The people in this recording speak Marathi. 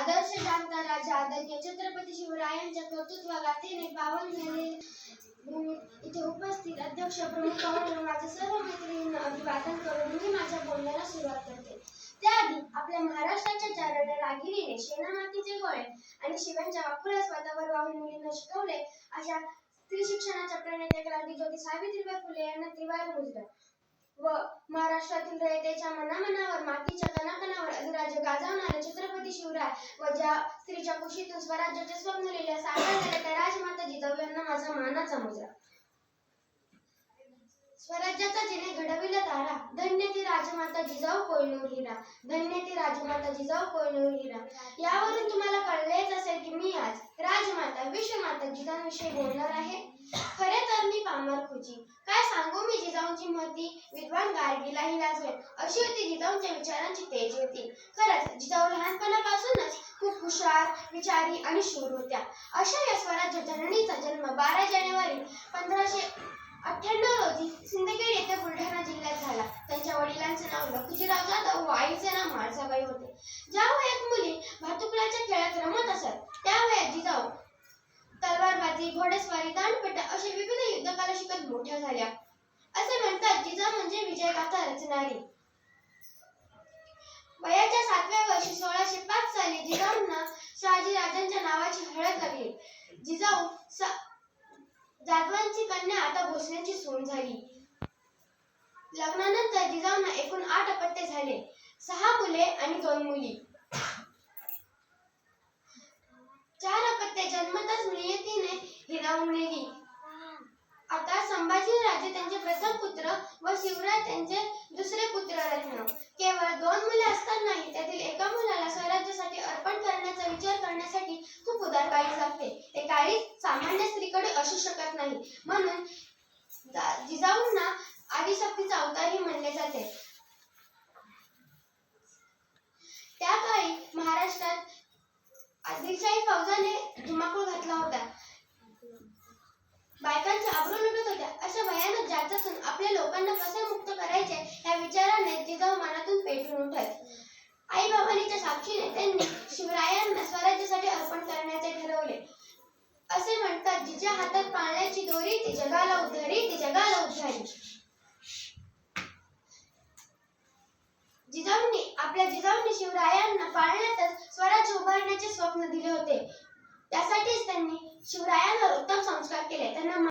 आदर्श जाणता राजा आदरणीय छत्रपती शिवरायांच्या कर्तृत्व गाथेने पावन झाले इथे उपस्थित अध्यक्ष प्रमुख पाहुणे माझ्या सर्व मैत्रिणींना अभिवादन करून मी माझ्या बोलण्याला सुरुवात करते. त्याआधी आपल्या महाराष्ट्राच्या चारड्या रागिणीने शेणामातीचे गोळे आणि शिवांच्या वाकुळ्या स्वतःवर वाहून मुलींना शिकवले अशा स्त्री शिक्षणाच्या प्रणेत्या क्रांतीज्योती सावित्रीबाई फुले यांना त्रिवार मुजलं. व महाराष्ट्रातील रयतेच्या मनामनावर मातीच्या कणाकणावर अधिराज्य गाजवणारे छत्रपती शिवराय माझ्या स्त्रीच्या कुशीतून स्वराज्याचे स्वप्न लिहिले साकार झाले त्या राजमाता जिजाऊ यांना माझा मानाचा मुजरा. स्वराज्याचा जिने घडविला तारा धन्य ती राजमाता जिजाऊ कोयनूर हिरा धन्य ती राजमाता जिजाऊ कोयनूर हिरा. यावरून तुम्हाला कळलेच असेल की मी आज राजमाता विश्वमाता जिजाऊंविषयी बोलणार आहे. खरे तर मी पामर खुजी. काय सांगू मी जिजाऊंची महती विद्वान गार्गीला ही लाजवेल. अशी होती जिजाऊंच्या विचारांची तेज होती. खरं हुशार विचारी आणि शूर होत्या. अशा या स्वराज्य जननीचा जन्म बारा जानेवारी पंधराशे अठ्ठ्याण्णव रोजी सिंदखेड येथे बुलढाणा जिल्ह्यात झाला. त्यांच्या वडिलांचे नाव लखुजीराव जाधव व आईचे नाव माळसाबाई होते. ज्या वयात मुली भातुकल्याच्या खेळात रमत असत त्या वयात जिजाऊ तलवारबाजी घोडेस्वारी दांडपट्टा अशा विविध युद्धकला शिकत मोठ्या झाल्या. असे म्हणतात जिजाऊ म्हणजे विजयगाथा रचणारी. वयाच्या सातव्या वर्षी सोळाशे पाच साली जिजाऊंना शहाजी राजांच्या नावाची हळद लागली. जिजाऊ जाधवांची कन्या आता भोसल्याची सून झाली. लग्नानंतर जिजाऊंना एकूण आठ अपत्य झाले. सहा मुले आणि दोन मुली. चार अपत्य जन्मताच नियतीने हिरावून नेली आता संभाजी राजे त्यांचे प्रथम पुत्र व शिवराज त्यांचे दुसरे पुत्र रत्न केवळ दोन मुले करण्यासाठी खूप उदारबाई लागते. ते काही सामान्य स्त्रीकडे असू शकत नाही. म्हणून जिजाऊंना आदिशक्तीचा अवतारही म्हणले जाते. त्या काळी महाराष्ट्रात आदिलशाही फौजाने धुमाकूळ घातला होता. बायकांच्या आबरू लुटत होत्या. अशा भयानक जाचातून आपल्या लोकांना कसे हातात पाण्याची दोरी ती जगाला उद्धारी ती जगाला उद्धारी जिजाऊंनी आपल्या जिजाऊंनी शिवरायांना पाळण्यातच स्वराज्य उभारण्याचे स्वप्न दिले होते. त्यासाठीच त्यांनी शिवरायांवर उत्तम संस्कार केले. त्यांना